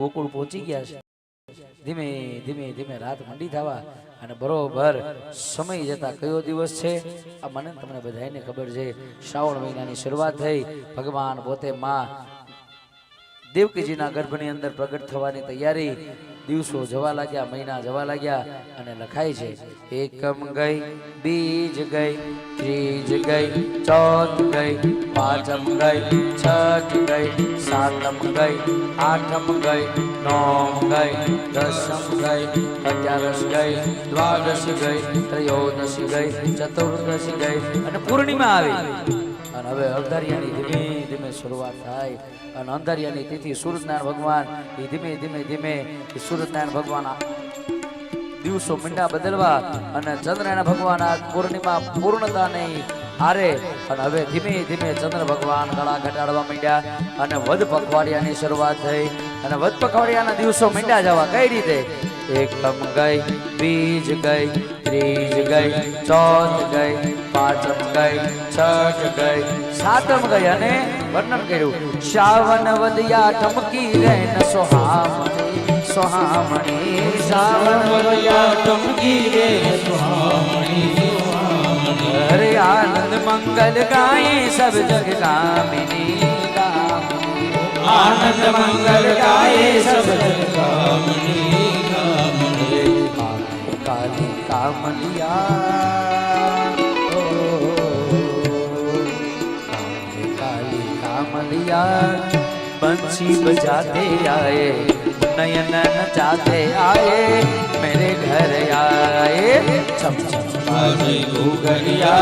ગોકુળ પહોંચી ગયા છે. ધીમે ધીમે ધીમે રાત મંડી થવા અને બરોબર સમય જતા કયો દિવસ છે? આ મને તમને બધાને ખબર છે. શ્રાવણ મહિનાની શરૂઆત થઈ. ભગવાન પોતે માં દેવકીજીના ગર્ભની અંદર પ્રગટ થવાની તૈયારી દિવસો જવા લાગ્યા, મહિના જવા લાગ્યા અને લખાય છે, એકમ ગઈ, બીજ ગઈ, ત્રીજ ગઈ, ચોથ ગઈ, પાંચમ ગઈ, છઠ ગઈ, સાતમ ગઈ, આઠમ ગઈ, નોમ ગઈ, દસમ ગઈ, અગિયારસ ગઈ, દ્વાદશ ગઈ, ત્રયોદશ ગઈ, ચતુર્દશ ગઈ. અને પૂર્ણિમા આવી. અને હવે અંધારિયાની ધીમે ધીમે શરૂઆત થાય. અને અંધારિયાની તિથિ સૂર્યનારાયણ ભગવાન. એ ધીમે ધીમે ધીમે સૂર્યનારાયણ ભગવાન દિવસો મીંડા બદલવા અને ચંદ્રનારાયણ ભગવાન આ પૂર્ણિમા પૂર્ણતા નહીં હારે. અને હવે ધીમે ધીમે ચંદ્ર ભગવાન ગળા ઘટાડવા માંડ્યા. અને વધ પખવાડિયાની શરૂઆત થઈ. અને વધ પખવાડિયાના દિવસો મીંડા જવા કઈ રીતે? એકમ ગઈ, બીજ ગઈ, ત્રીજ ગઈ, ચોથ ગઈ પાંચમ ગઈ છઠ ગઈ સાતમ ગઈ અને વર્ણન કર્યું શ્રાવણ વદયા ટમકી રે ન સોહામણી સોહામણી શ્રાવણ વદયા ટમકી રે હરે આનંદ મંગલ ગાય સબ જગ કામિની કામિની આનંદ મંગલ ગાય સબ જગ કામની કામની કાલી કામલિયા नसीब जाते आए नयन न जाते आए मेरे घर आए छम छमारी घुगरिया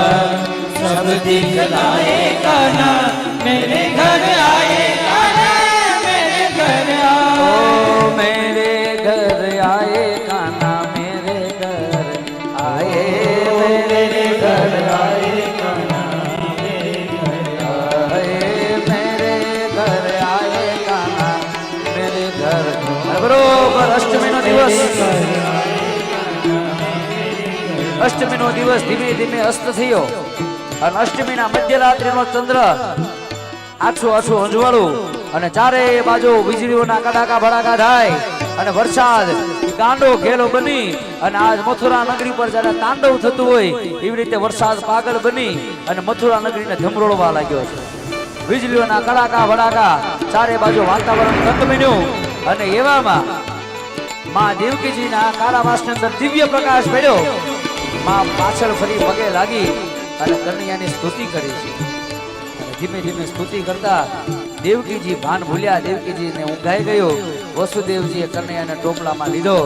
सब दिखलाए काना मेरे घर आए બરોબર, અષ્ટમીનો દિવસ. અષ્ટમીનો દિવસ ધીમે ધીમે અસ્ત થયો. અને અષ્ટમીના મધ્યરાત્રિનો ચંદ્ર આછું આછું અંજવાળું અને ચારે બાજુ વીજળીઓના કડાકા ભડાકા થાય અને વરસાદ, ગાંડો ઘેલો બની અને આજ મથુરા નગરી પર જ્યારે તાંડવ થતું હોય એવી રીતે વરસાદ પાગલ બની અને મથુરા નગરીને ધમરોળવા લાગ્યો છે. વીજળીઓના કડાકા ભડાકા ચારે બાજુ વાતાવરણ તંગ બન્યું અને એવામાં માં દેવકીજીના કારાવાસની અંદર દિવ્ય પ્રકાશ પડ્યો. માં પાછળ ફરી પગે લાગી અને કન્યાની સ્તુતિ કરી. છે ધીમે ધીમે સ્તુતિ કરતા દેવકીજી ભાન ભૂલ્યા. દેવકીજીને ઊંઘાઈ ગયો. વસુદેવજીએ કન્યાને ટોપલામાં લીધો.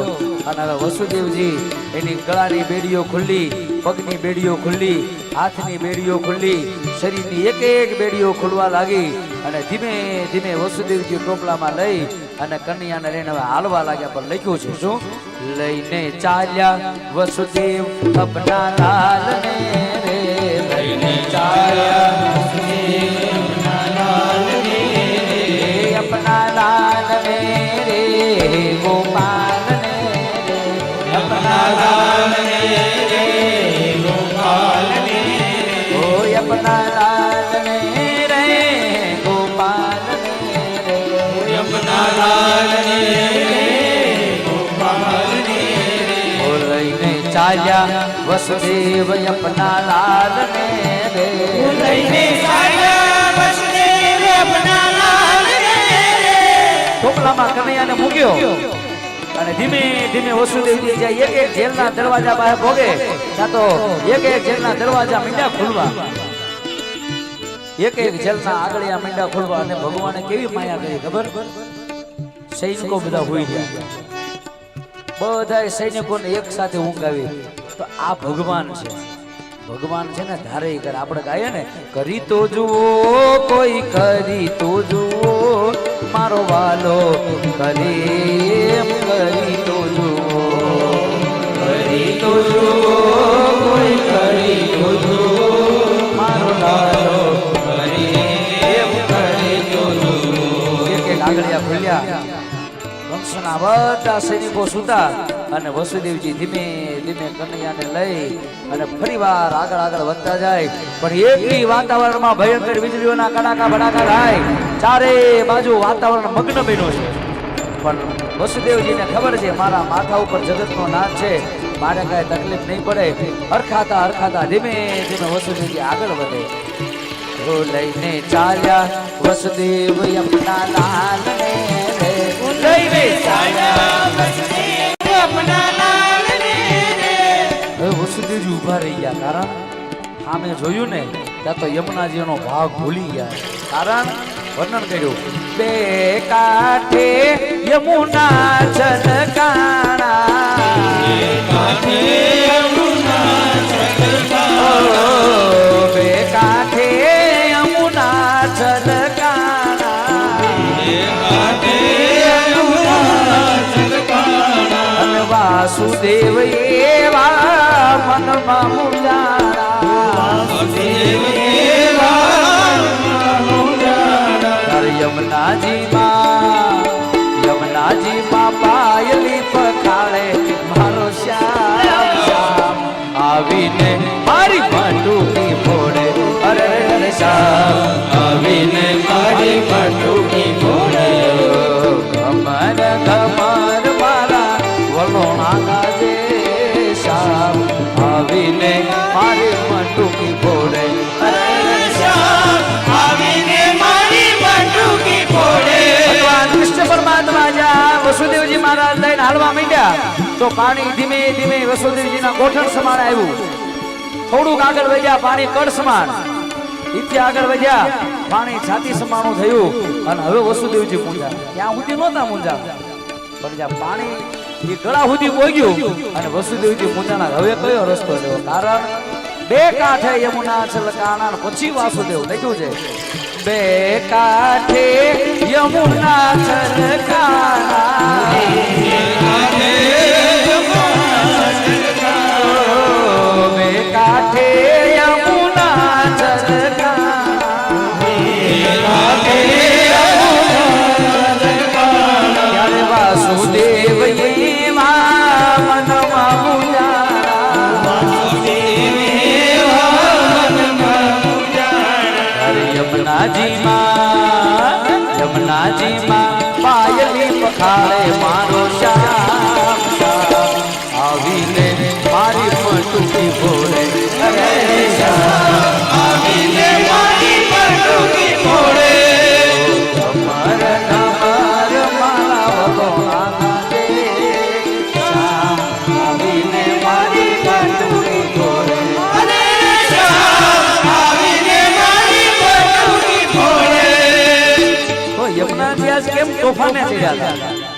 અને હવે વસુદેવજી એની ગળાની બેડીઓ ખુલ્લી, પગની બેડીઓ ખુલ્લી, હાથની બેડીઓ ખુલ્લી, શરીરની એક એક બેડીઓ ખુલવા લાગી. અને ધીમે ધીમે વસુદેવજી ટોપલામાં લઈ અને કન્યાને લઈને હવે હાલવા લાગ્યા, પણ લખ્યું છે શું? લઈને ચાલ્યા વસુદેવ અપના લાલને રે, લઈને ચાલ્યા ચાલ્યા વસુદેવ અપના લાલ ને લઈને ચાલ્યા વસુદેવ કનૈયાને મૂક્યો અને ધીમે ધીમે વસુદેવજી જાય એક એક જેલના દરવાજા બહાર ભોગે ત્યાં તો એક એક જેલના દરવાજા મીંડા ખુલવા. એક એક જેલના આગળિયા મીંડા ખુલવા અને ભગવાને કેવી માયા કરી ખબર? સૈનિકો બધા હોઈ ગયા. બધા સૈનિકોને એક સાથે ઊંઘ આવી તો આ ભગવાન છે. ભગવાન છે ને, ધારે કરે. આપણે ગાઈએ ને, કરી તો જુઓ, કોઈ કરી તો જુઓ. મારો વાલો કરી બધા સૈનિકો સુતા અને વસુદેવજી ધીમે ધીમે કનૈયાને લઈ અને ફરી વાર આગળ આગળ વધતા જાય. પણ એકલી વાતાવરણમાં ભયંકર વીજળીઓના કડાકા ભડાકા થાય. ચારે બાજુ વાતાવરણ મગ્ન બન્યું છે. પણ વસુદેવજીને ખબર છે, મારા માથા ઉપર જગતનો નાશ છે. મારે કાંઈ તકલીફ નહીં પડે. હરખાતા હરખાતા ધીમે ધીમે વસુદેવજી આગળ વધે. લઈને ચાલ્યા. વસુદેવ યમુના લાલને વસુદેવજી ઊભા રહી ગયા. કારણ સામે જોયું ને, ત્યાં તો યમુનાજીનો ભાગ ભૂલી ગયા. કારણ, વર્ણન કર્યું. બે કાંઠે યમુના વાસુદેવ એવા મનમાં મુજાણા લઈને હાલવા માંડ્યા. તો પાણી ધીમે ધીમે વસુદેવજીના ગોઠણ સમાન આવ્યું. થોડુંક આગળ વધ્યા, પાણી કડ સમાન. ઇથી આગળ વધ્યા, પાણી છાતી સમાનું થયું અને હવે વસુદેવજી મૂંઝા ત્યાં સુધી નહોતા મૂંઝા પણ જ્યાં પાણી એ ગળા સુધી પોગ્યું અને વસુદેવજી મૂંઝાના હવે કયો રસ્તો લેવો કારણ બે કાંઠે યમુના, છલકાણા અને પછી વાસુદેવ લખ્યું છે. બે કાઠે યમુના છલકાણા પટુકી ફોડે તો યમુનાજી આજ